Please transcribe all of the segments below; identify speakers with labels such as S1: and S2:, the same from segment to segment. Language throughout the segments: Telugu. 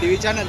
S1: T V
S2: channel.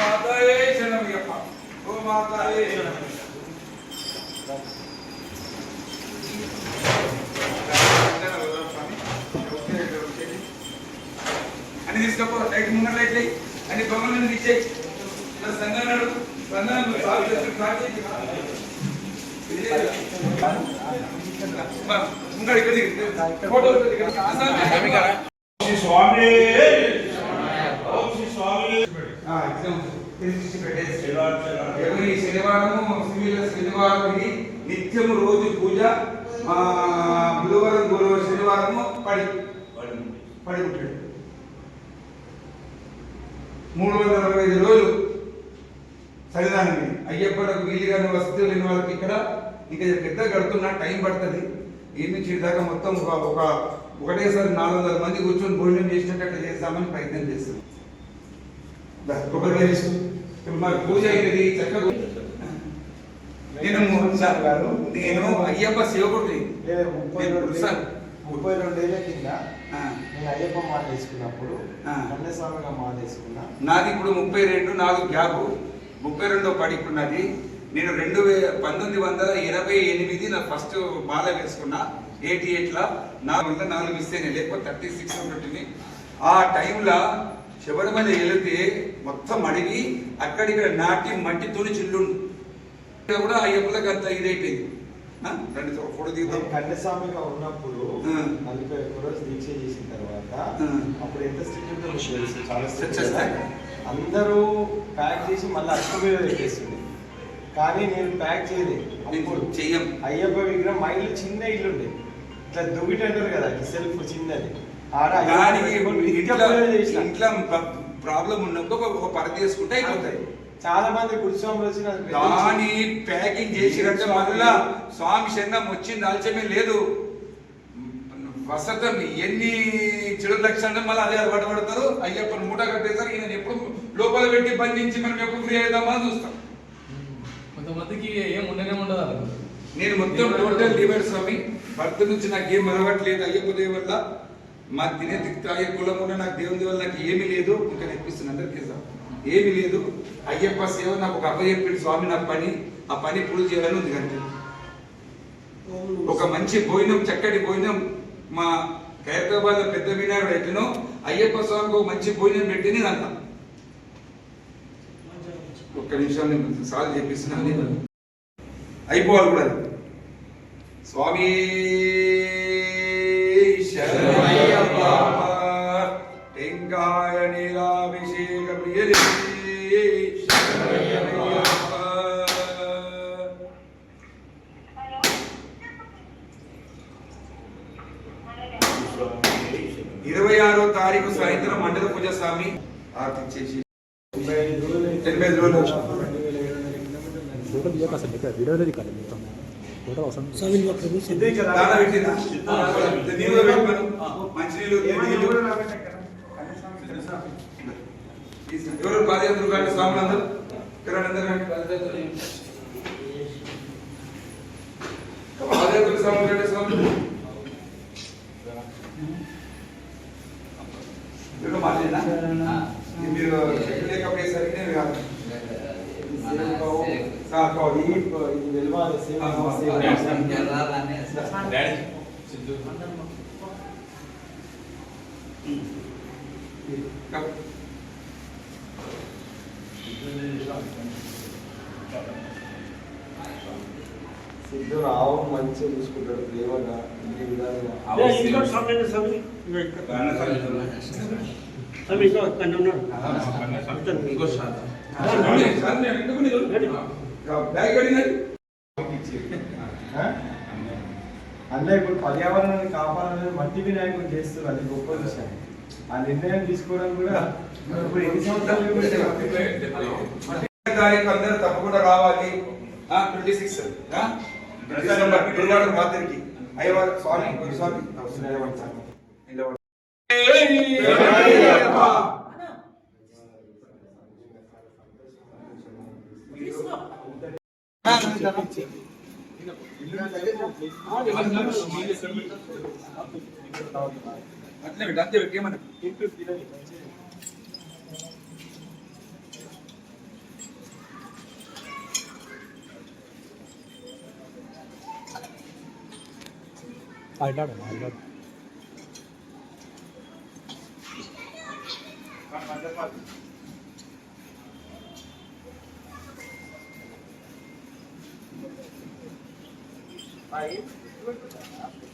S2: మాతాయే గో మాతాయే గో మాతాయే శరణమయ్యప్ప గో మాతాయే అని తీసుకోపో లైట్ ముంగ లైట్ లై అని దొంగలను తీసేయి ఇలా సంఘాలు సంఘాలు సాగు చేసి సాగు చేసి ఇక్కడ. ఫోటో
S3: స్వామి.
S2: పెట్టేసి. ఎవరి శనివారము సివిల్ శనివారం ఇది. నిత్యము రోజు పూజ. ఆ, బుధవారం గురువారం శనివారము పడి. పడి ఉంటాడు మూడు వందల అరవై ఐదు రోజులు సన్నిధానం. అయ్యప్పలకు వీలుగాని వసతులు లేని వాళ్ళకి ఇక్కడ ఇంకా పెద్ద కడుతున్నా టైం పడుతుంది. ఈ నుంచి దాకా మొత్తం ఒక ఒక ఒకటేసారి నాలుగు వందల మంది కూర్చొని భోజనం చేసినట్టు చేస్తామని ప్రయత్నం చేస్తున్నాం. కొబ్బరికాయ తీసుకో. ఇప్పుడు మాకు పూజ అయినది చక్కగా నేను సార్ గారు నేను అయ్యప్ప సేవకుడిని.
S4: ముప్పై రెండు
S2: సార్.
S4: ముప్పై రెండేళ్ళ కింద నేను అయ్యప్ప మాల వేసుకున్నప్పుడు
S2: ఆ.
S4: కన్యస్వామిగా మాల వేసుకున్నా.
S2: నాది ఇప్పుడు ముప్పై రెండు నాలుగు గ్యాప్. ముప్పై రెండో పడికున్నది నేను రెండు వే పంతొమ్మిది వందల ఇరవై ఎనిమిది నా ఫస్ట్ మాల వేసుకున్నా. ఎయిటీ ఎయిట్లా నాలుగు వందల నాలుగు ఇస్తేనే లేకపోతే థర్టీ సిక్స్ ఉంటుంది ఆ టైంలో శబరిమల వెళితే మొత్తం అడిగి అక్కడిక్కడ నాటి మట్టితోని చిల్లుండు. కూడా అయ్యప్పలకు అంత ఇదైపోయింది. ఆ, రండి ఒక ఫోటో దిగుతాం
S4: నేను కన్యస్వామిగా ఉన్నప్పుడు
S2: ఆ.
S4: నలభై ఒక్క రోజు దీక్ష చేసిన తర్వాత. అప్పుడు ఎంత స్ట్రిక్ట్ చాలా. అందరూ ప్యాక్ చేసి మళ్ళీ అక్క మీద పెట్టేస్తుంది కానీ నేను ప్యాక్ చేయలేదు అప్పుడు
S2: చెయ్యం.
S4: అయ్యప్ప విగ్రహం మా ఇల్లు చిన్న ఇల్లు ఉండే ఇట్లా దువ్విట అంటారు కదా సెల్ఫ్ చిన్నది. ఆడ.
S2: ఇంట్లో ప్రాబ్లం ఉన్నప్పుడు ఒక- ఒక పరద వేసుకుంటే అయిపోతాయి.
S4: చాలా మంది నాకు
S2: దాని ప్యాకింగ్ చేసినట్టు మళ్ళా స్వామి? శరణం వచ్చింది ఆలస్యమే లేదు. వసతం ఎన్ని చెడు లక్షణాలు మళ్ళీ అదే అలవాటు పడతారు? అయ్యప్పని మూట కట్టేసరికి ఈయన ఎప్పుడు లోపల పెట్టి బంధించి మనం ఎప్పుడు ఫ్రీ అవుదామా అని చూస్తాం.
S5: కొంతమందికి ఏం ఉండనే ఉండదు
S2: నేను మొత్తం టోటల్ డివైడ్ స్వామి. భర్త నుంచి నాకు ఏం అలవాట్లేదు అయ్యప్ప దేవి మాకు మా తినే తాగే కులం కూడా నాకు దేవుని వల్ల నాకు ఏమీ లేదు ఇంకా నేర్పిస్తుంది అందరికీ సార్. ఏమీ లేదు. అయ్యప్ప సేవ నాకు ఒక అప్పచెప్పిన స్వామి నా పని. ఆ పని పూర్తి చేయాలని ఉంది కంటే ఒక మంచి భోజనం చక్కటి భోజనం మా ఖైరతాబాద్ పెద్ద వినాయకుడు ఎట్లనో అయ్యప్ప స్వామికి ఒక మంచి భోజనం పెట్టి నేను అన్నా. ఒక్క నిమిషం నేను సాల్వ్ చేపిస్తున్నాను. నేను. అయిపోవాలి కూడా స్వామి! తారీఖు సాయంత్రం మండల పూజ స్వామి ఆర్తి చేసి ఎనభై రోజులు ఎవరు పాదయాత్రలు కానీ స్వాములందరూ పాదయాత్రలు స్వాములు కంటే స్వాములు మీరు మాట్లాడినా మీరు లేకపోయేసరికి నేను కాదు
S6: కాకో, ఈ ఇది వెలువాలి, సేవ, సేవ. సిద్ధు రావు మంచిగా చూసుకుంటాడు ప్రేమగా? అన్న ఇప్పుడు పర్యావరణాన్ని కాపాడాలని మట్టి వినాయకుడు చేస్తున్నారు అది గొప్ప విషయం ఆ నిర్ణయం తీసుకోవడం కూడా ఇప్పుడు ఎన్ని సంవత్సరాలు
S2: అందరూ తప్పకుండా రావాలి ట్వంటీ సిక్స్ డిసెంబర్ గురువాడ రాత్రికి అయ్యవారు స్వామి గురుస్వామి నిలబడి.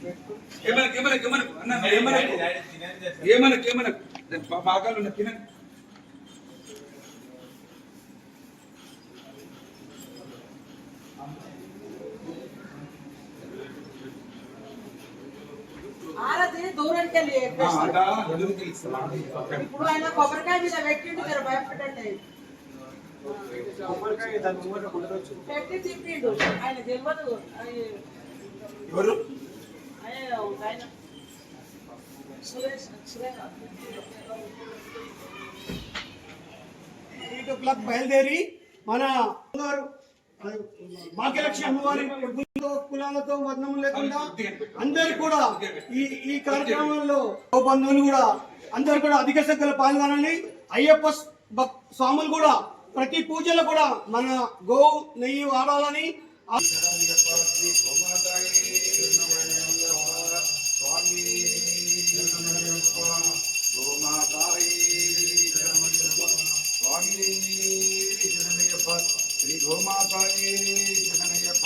S2: పెట్టు, ఏమన్నా ఏమనకు ఏమనకు ఏమనకు? అన్న ఏమనకు? ఏమనకు? ఏమనకు పాకాలు ఉన్న తినకు
S7: ఆరతి దూరానికి వెళ్ళి
S2: ఆ,
S7: ఎక్కేస్తాడు.
S2: అదా ఎదురు తెలుసు
S7: ఇప్పుడు ఆయన కొబ్బరికాయ మీద పెట్టిండు జర భయపడండి. పెట్టి తిప్పిండు. ఆయన తెలియదు ఆయన
S2: ఎవరు?
S7: ఆయన ఒక ఆయన. Suresh Suresh.
S8: Eight o'clock బయలుదేరి మన అమ్మవారు భాగ్యలక్ష్మి అమ్మవారి కులాలతో వర్ణం లేకుండా అందరు కూడా ఈ ఈ కార్యక్రమంలో బంధువులు కూడా అందరు కూడా అధిక సంఖ్యలో పాల్గొనాలి అయ్యప్ప స్వాములు కూడా ప్రతి పూజలో కూడా మన గో నెయ్యి వాడాలని
S2: శ్రీ గోమాతాయే శరణయ్యప్ప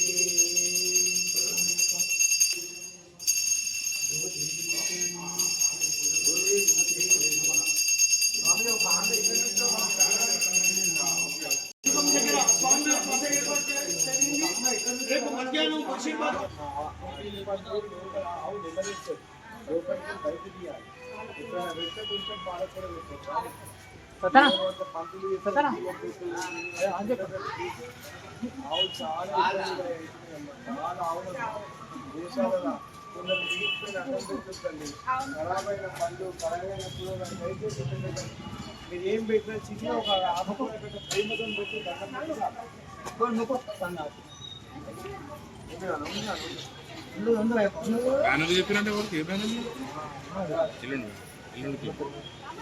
S6: ఆవులు దేశాలలో కొందరు మిగిలిపోయిన అన్నం పెడుతుంది ఖరాబైన పండ్లు ఖరాబైన కూరగాయలు దయచేసి పెట్టండి. మీరు ఏం పెట్టినా చిన్న ఒక ఆపకూర పెట్ట ప్రేమతో పెట్టి దండం కొన్ని ముక్కలు సన్నాసి. ఉందిగాను, ఉందిగాను. ఉండు, ఉండు,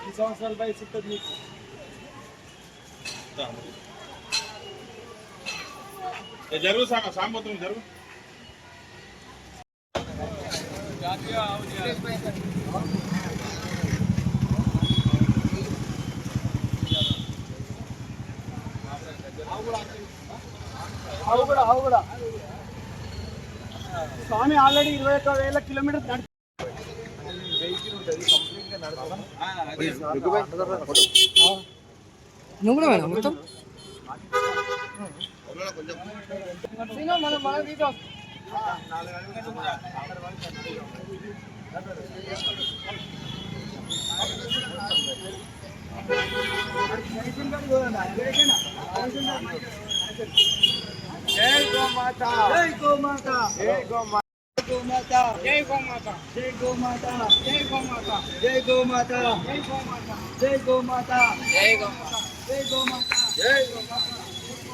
S6: ఈ సంవత్సరాల పై సిద్ధం మీకు
S5: జరుగు సాంగ సాంబోతం జరుగు.
S8: కూడా ఆవు కూడా. స్వామి ఆల్రెడీ ఇరవై ఒక్క వేల కిలోమీటర్ నువ్వు కూడా మేడం మొత్తం? మనం మనం తీద్దాం నడిచి
S6: వెహికల్ ఉంటుంది కంప్లీట్గా నడపడం
S7: నువ్వు కూడా వేణా మొత్తం
S9: జై గోమాత జై గోమాత జై గోమాత గోమాత జై గోమాత జై గోమాత జై గోమాత జై గోమాత జై గోమాత జై గోమాత జై గోమాత జై గోమాత జై గోమాత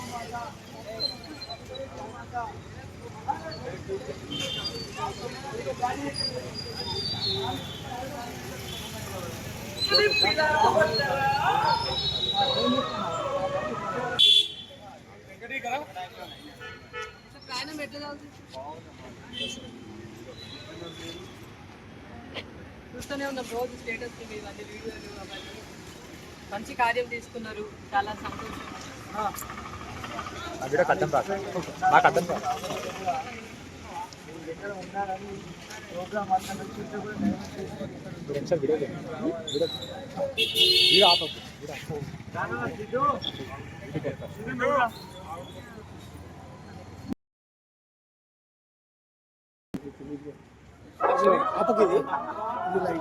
S7: ప్రయాణం ఎట్లా చూస్తూనే ఉన్న రోజు స్టేటస్ మంచి కార్యం తీసుకున్నారు. చాలా సంతోషం.
S9: అక్కడ అర్థం కాదు నాకు అర్థం
S6: కాదు సార్ వీడియో
S7: কত কেজি জুলাই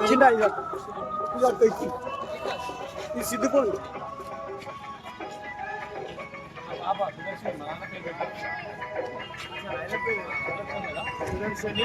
S6: చిన్న ఇది సిద్ధిపోండి చూడండి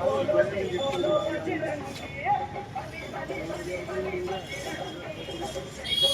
S6: Thank you.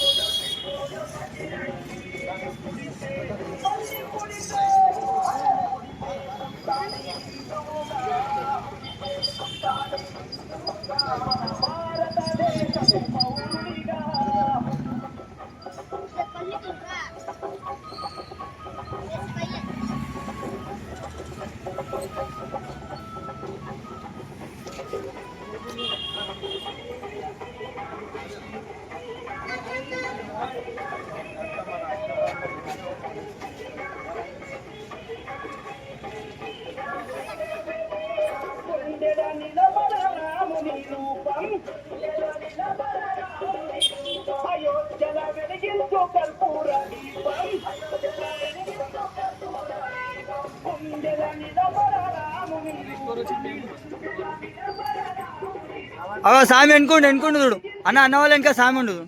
S1: అవ సామి ఎన్నుకోండి ఎన్నుకోండి చూడు. అన్న అన్న వాళ్ళు ఇంకా సామి ఉండదు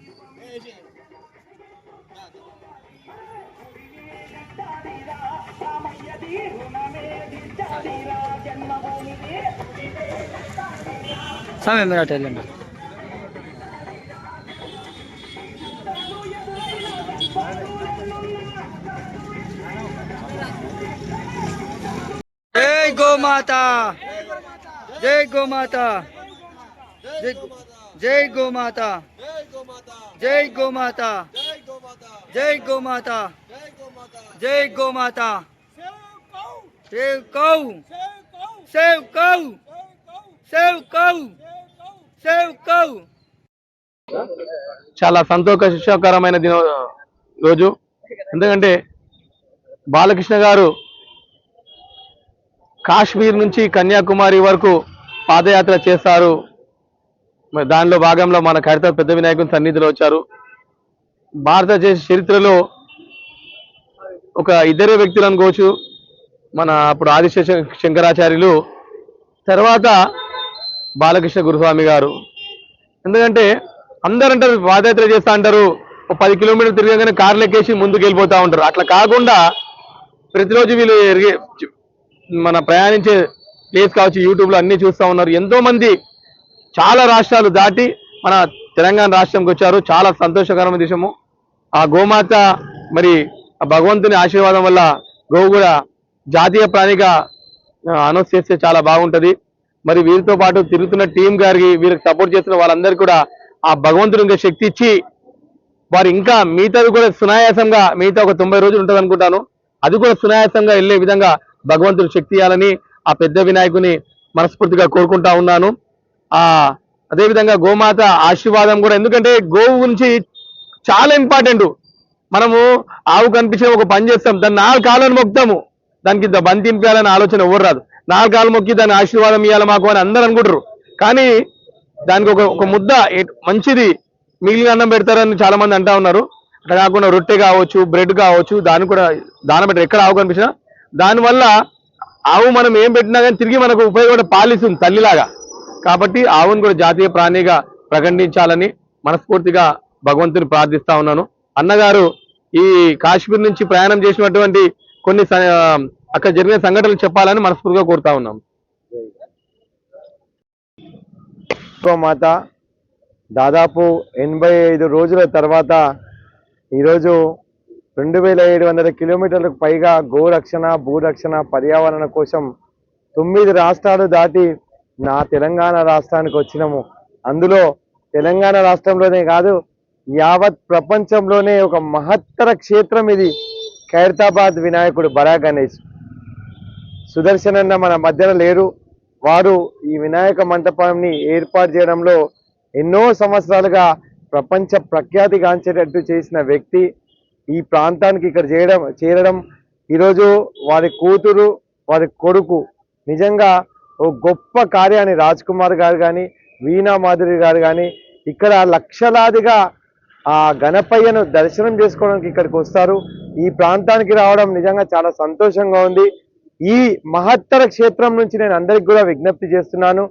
S1: సామి మీరు అటు వెళ్ళండి జై గోమాత. జై గోమాత. జై జై గోమాత. జై గోమాత. జై గోమాత. జై గోమాత. Save cow. Save cow. Save cow. Save cow.
S10: చాలా సంతోషకరమైన దిన రోజు. ఎందుకంటే బాలకృష్ణ గారు కాశ్మీర్ నుంచి కన్యాకుమారి వరకు పాదయాత్ర చేస్తారు. మరి దానిలో భాగంలో మన కరిత పెద్ద వినాయకుని సన్నిధిలో వచ్చారు. భారతదేశ చరిత్రలో ఒక ఇద్దరు వ్యక్తులను కోచు మన అప్పుడు ఆదిశేష శంకరాచార్యులు తర్వాత బాలకృష్ణ గురుస్వామి గారు. ఎందుకంటే అందరు అంటారు పాదయాత్ర చేస్తా అంటారు. ఒక పది కిలోమీటర్లు తిరగగానే కార్లు ఎక్కేసి ముందుకు వెళ్ళిపోతూ ఉంటారు. అట్లా కాకుండా ప్రతిరోజు వీళ్ళు ఎరిగే మన ప్రయాణించే ప్లేస్ కావచ్చు యూట్యూబ్లో అన్ని చూస్తూ ఉన్నారు. ఎంతోమంది చాలా రాష్ట్రాలు దాటి మన తెలంగాణ రాష్ట్రంకి వచ్చారు. చాలా సంతోషకరమైన విషయము ఆ గోమాత మరి ఆ భగవంతుని ఆశీర్వాదం వల్ల గోవు కూడా జాతీయ ప్రాణిగా అనౌన్స్ చేస్తే చాలా బాగుంటుంది. మరి వీరితో పాటు తిరుగుతున్న టీం గారికి వీరికి సపోర్ట్ చేస్తున్న వాళ్ళందరికీ కూడా ఆ భగవంతుని ఇంకా శక్తి ఇచ్చి వారు ఇంకా మిగతాది కూడా సునాయాసంగా మిగతా ఒక తొంభై రోజులు ఉంటుంది అనుకుంటాను అది కూడా సునాయాసంగా వెళ్ళే విధంగా భగవంతుడు శక్తి ఇవ్వాలని ఆ పెద్ద వినాయకుని మనస్ఫూర్తిగా కోరుకుంటా ఉన్నాను. ఆ అదేవిధంగా గోమాత ఆశీర్వాదం కూడా ఎందుకంటే గోవు గురించి చాలా ఇంపార్టెంట్. మనము ఆవు కనిపించిన ఒక పని చేస్తాం దాన్ని నాలుగు కాళ్ళను మొక్తాము దానికి ఇంత బంతి తింపాలని ఆలోచన ఎవరు రాదు. నాలుగు కాళ్ళు మొక్కి దాని ఆశీర్వాదం ఇవ్వాలి మాకు అని అందరు అనుకుంటారు. కానీ దానికి ఒక ఒక ముద్ద మంచిది మిగిలిన అన్నం పెడతారని చాలా మంది అంటా ఉన్నారు. అట్లా కాకుండా రొట్టె కావచ్చు బ్రెడ్ కావచ్చు దాన్ని కూడా దాన పెట్టారు ఎక్కడ ఆవు కనిపించినా దానివల్ల ఆవు మనం ఏం పెట్టినా కానీ తిరిగి మనకు ఉపయోగపడే పాలిస్తుంది తల్లిలాగా. కాబట్టి ఆవును కూడా జాతీయ ప్రాణిగా ప్రకటించాలని మనస్ఫూర్తిగా భగవంతుని ప్రార్థిస్తా ఉన్నాను. అన్నగారు ఈ కాశ్మీర్ నుంచి ప్రయాణం చేసినటువంటి కొన్ని అక్కడ జరిగిన సంఘటనలు చెప్పాలని మనస్ఫూర్తిగా కోరుతా ఉన్నాం.
S4: మాత దాదాపు ఎనభై ఐదు రోజుల తర్వాత ఈరోజు రెండు వేల ఏడు వందల కిలోమీటర్లకు పైగా గోరక్షణ భూరక్షణ పర్యావరణ కోసం తొమ్మిది రాష్ట్రాలు దాటి నా తెలంగాణ రాష్ట్రానికి వచ్చినాము. అందులో తెలంగాణ రాష్ట్రంలోనే కాదు యావత్ ప్రపంచంలోనే ఒక మహత్తర క్షేత్రం ఇది. ఖైరతాబాద్ వినాయకుడు బరా గణేష్. సుదర్శనన్న మన మధ్యన లేరు. వారు ఈ వినాయక మంటపాన్ని ఏర్పాటు చేయడంలో ఎన్నో సంవత్సరాలుగా ప్రపంచ ప్రఖ్యాతిగాంచేటట్టు చేసిన వ్యక్తి. ఈ ప్రాంతానికి ఇక్కడ చేయడం చేరడం ఈరోజు వారి కూతురు వారి కొడుకు నిజంగా ఓ గొప్ప కార్యాన్ని రాజ్ కుమార్ గారు కానీ వీణా మాధురి గారు కానీ ఇక్కడ లక్షలాదిగా ఆ గణపయ్యను దర్శనం చేసుకోవడానికి ఇక్కడికి వస్తారు. ఈ ప్రాంతానికి రావడం నిజంగా చాలా సంతోషంగా ఉంది. ఈ మహత్తర క్షేత్రం నుంచి నేను అందరికి కూడా విజ్ఞప్తి చేస్తున్నాను.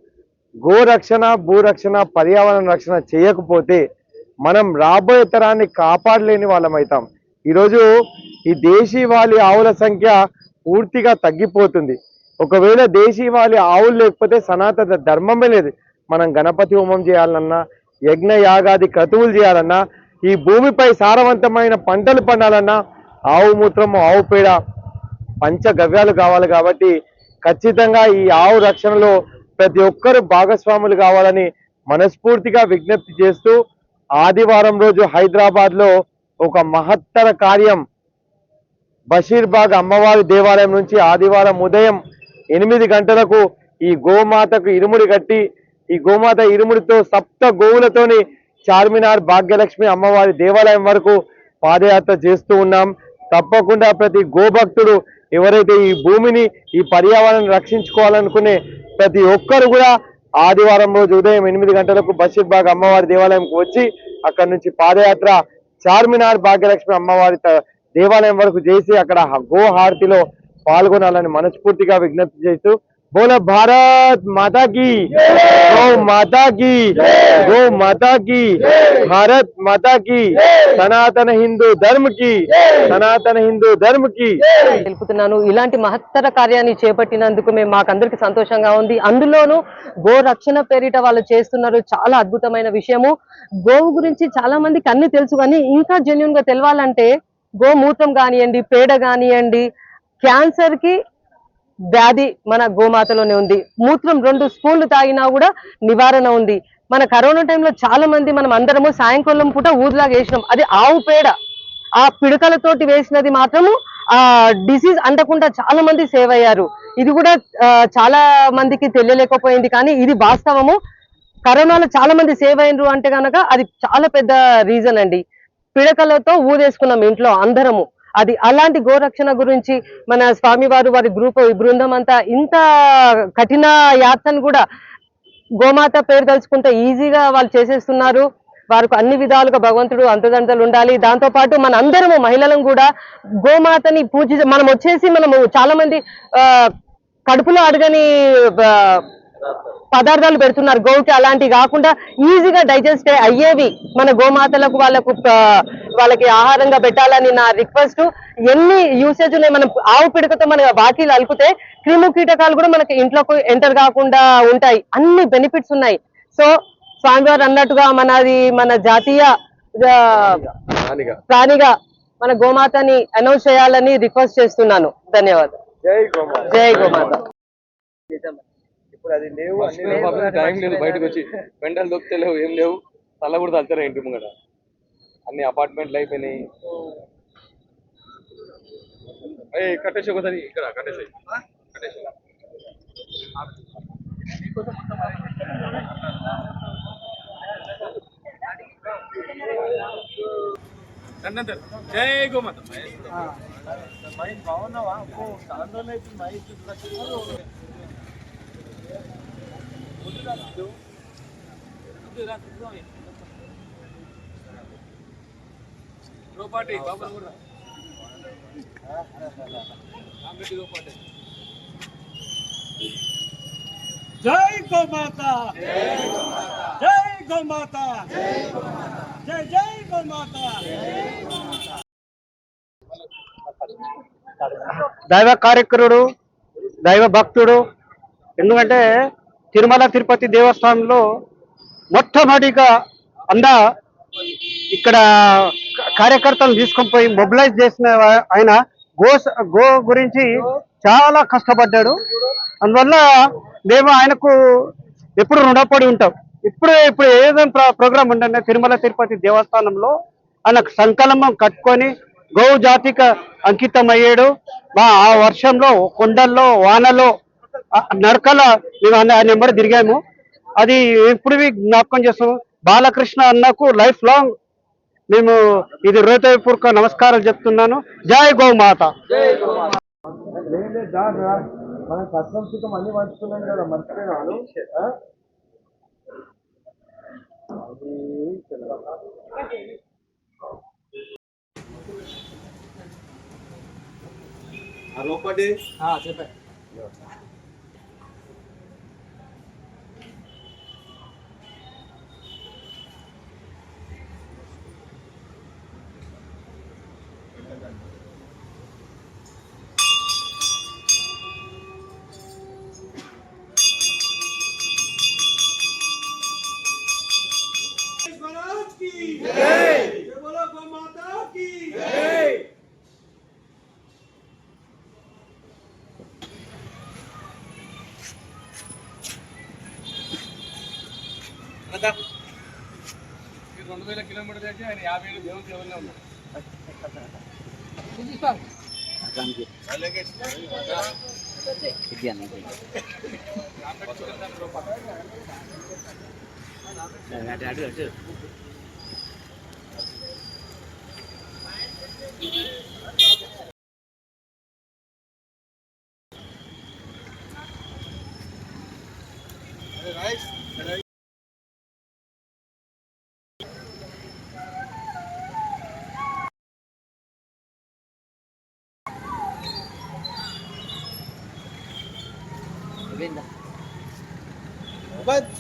S4: గోరక్షణ భూరక్షణ పర్యావరణ రక్షణ చేయకపోతే మనం రాబోయే తరాన్ని కాపాడలేని వాళ్ళమవుతాం ఈరోజు ఈ దేశీవాళి ఆవుల సంఖ్య పూర్తిగా తగ్గిపోతుంది. ఒకవేళ దేశీవాళి ఆవులు లేకపోతే సనాతన ధర్మమే లేదు. మనం గణపతి హోమం చేయాలన్నా యజ్ఞ యాగాది క్రతువులు చేయాలన్నా ఈ భూమిపై సారవంతమైన పంటలు పండాలన్నా ఆవు మూత్రము ఆవు పేడ పంచగవ్యాలు కావాలి కాబట్టి ఖచ్చితంగా ఈ ఆవు రక్షణలో ప్రతి ఒక్కరు భాగస్వాములు కావాలని మనస్ఫూర్తిగా విజ్ఞప్తి చేస్తూ ఆదివారం రోజు హైదరాబాద్లో ఒక మహత్తర కార్యం. బషీర్బాగ్ అమ్మవారి దేవాలయం నుంచి ఆదివారం ఉదయం ఎనిమిది గంటలకు ఈ గోమాతకు ఇరుముడి కట్టి ఈ గోమాత ఇరుముడితో సప్త గోవులతోని చార్మినార్ భాగ్యలక్ష్మి అమ్మవారి దేవాలయం వరకు పాదయాత్ర చేస్తూ ఉన్నాం. తప్పకుండా ప్రతి గోభక్తుడు ఎవరైతే ఈ భూమిని ఈ పర్యావరణాన్ని రక్షించుకోవాలనుకునే ప్రతి ఒక్కరు కూడా ఆదివారం రోజు ఉదయం ఎనిమిది గంటలకు బషీర్బాగ్ అమ్మవారి దేవాలయంకు వచ్చి అక్కడి నుంచి పాదయాత్ర చార్మినార్ భాగ్యలక్ష్మి అమ్మవారి త- దేవాలయం వరకు చేసి అక్కడ గోహారతిలో గో హారతిలో పాల్గొనాలని మనస్ఫూర్తిగా విజ్ఞప్తి చేస్తూ બોલો ભારત માતા કી ગૌ માતા કી ગૌ માતા કી ભારત માતા કી సనాతన హిందూ ధర్మకి సనాతన హిందూ ధర్మ్
S11: తెలుపుతున్నాను. ఇలాంటి మహత్తర కార్యాన్ని చేపట్టినందుకు మేము మాకందరికి సంతోషంగా ఉంది. అందులోనూ గో రక్షణ పేరిట వాళ్ళు చేస్తున్నారు. చాలా అద్భుతమైన విషయము. గోవు గురించి చాలా మంది కన్ను తెలుసు కానీ ఇంకా జెన్యున్గా తెలవాలంటే గోమూత్రం కానివ్వండి పేడ కానివ్వండి క్యాన్సర్కి వ్యాధి మన గోమాతలోనే ఉంది. మూత్రం రెండు స్పూన్లు తాగినా కూడా నివారణ ఉంది. మన కరోనా టైంలో చాలా మంది మనం అందరము సాయంకాలం పూట ఊరిలాగా వేసినాం. అది ఆవు పేడ. ఆ పిడకలతోటి వేసినది మాత్రము ఆ డిసీజ్ అంటకుండా చాలా మంది సేవ్ అయ్యారు. ఇది కూడా చాలా మందికి తెలియలేకపోయింది. కానీ ఇది వాస్తవము. కరోనాలో చాలా మంది సేవ్ అయినరు అంటే కనుక అది చాలా పెద్ద రీజన్ అండి. పిడకలతో ఊదేసుకున్నాం ఇంట్లో అందరము. అది అలాంటి గోరక్షణ గురించి మన స్వామివారు వారి గ్రూప్ బృందం అంతా ఇంత కఠిన యాత్రను కూడా గోమాత పేరు తలుచుకుంటే ఈజీగా వాళ్ళు చేసేస్తున్నారు. వారికి అన్ని విధాలుగా భగవంతుడు అంతదంతలు ఉండాలి. దాంతో పాటు మన అందరము మహిళలను కూడా గోమాతని పూజ మనం వచ్చేసి మనము చాలా మంది ఆ, కడుపులో అడగని పదార్థాలు పెడుతున్నారు. గోకి అలాంటివి కాకుండా ఈజీగా డైజెస్ట్ అయ్యేవి మన గోమాతలకు వాళ్ళకు వాళ్ళకి ఆహారంగా పెట్టాలని నా రిక్వెస్ట్. ఎన్ని యూసేజ్ ఉన్నాయి మనం ఆవు పిడకతో మన వాకిలు అలికితే క్రిము కీటకాలు కూడా మనకి ఇంట్లోకి ఎంటర్ కాకుండా ఉంటాయి. అన్ని బెనిఫిట్స్ ఉన్నాయి. సో స్వామివారు అన్నట్టుగా మనది మన జాతీయ ప్రాణిగా. మన గోమాతని అనౌన్స్ చేయాలని రిక్వెస్ట్ చేస్తున్నాను. ధన్యవాదాలు.
S4: జై గోమాత.
S11: జై గోమాత.
S4: ఇప్పుడు అది లేవు.
S5: టైం లేదు బయటకు వచ్చి. వెంటలు దొక్కితే లేవు ఏం లేవు. తల కూడా తలుతారా ఇంటి ముంగట. అన్ని అపార్ట్మెంట్లు అయిపోయినాయి కట్టేసి ఒకసారి ఇక్కడ కట్టేసి. కట్టేసి. జై గోమాత.
S4: మైక్ బాగున్నావా? చాలా రోజులు అవుతుంది మైక్
S12: జై గోమాత! జై గోమాత! జై జై గోమాత! దైవ కార్యకరుడు దైవ భక్తుడు. ఎందుకంటే తిరుమల తిరుపతి దేవస్థానంలో మొట్టమొదటిగా అందా ఇక్కడ కార్యకర్తలు తీసుకొని పోయి మొబిలైజ్ చేసిన ఆయన గో గో గురించి చాలా కష్టపడ్డాడు. అందువల్ల మేము ఆయనకు ఎప్పుడు రుణపడి ఉంటాం. ఇప్పుడు ఇప్పుడు ఏదైనా ప్ర- ప్రోగ్రామ్ ఉండే తిరుమల తిరుపతి దేవస్థానంలో ఆయన సంకల్పం కట్టుకొని గో జాతికి అంకితం అయ్యాడు మా ఆ వర్షంలో కొండల్లో వానలో నడకల మేము ఆయన వెంబడి తిరిగాము. అది ఇప్పుడు జ్ఞాపకం చేస్తాము. బాలకృష్ణ అన్నకు లైఫ్ లాంగ్ మేము ఇది హృదయపూర్వక నమస్కారాలు చెప్తున్నాను. జై గోమాత.
S4: లేదు దాదా మనం కట్నం సుఖం అన్ని పంచుకున్నాం కదా మర్చిపోయినాను ఆ?
S5: యాభై ఏళ్ళు దేవుని సేవలనే ఉన్నాడు
S4: But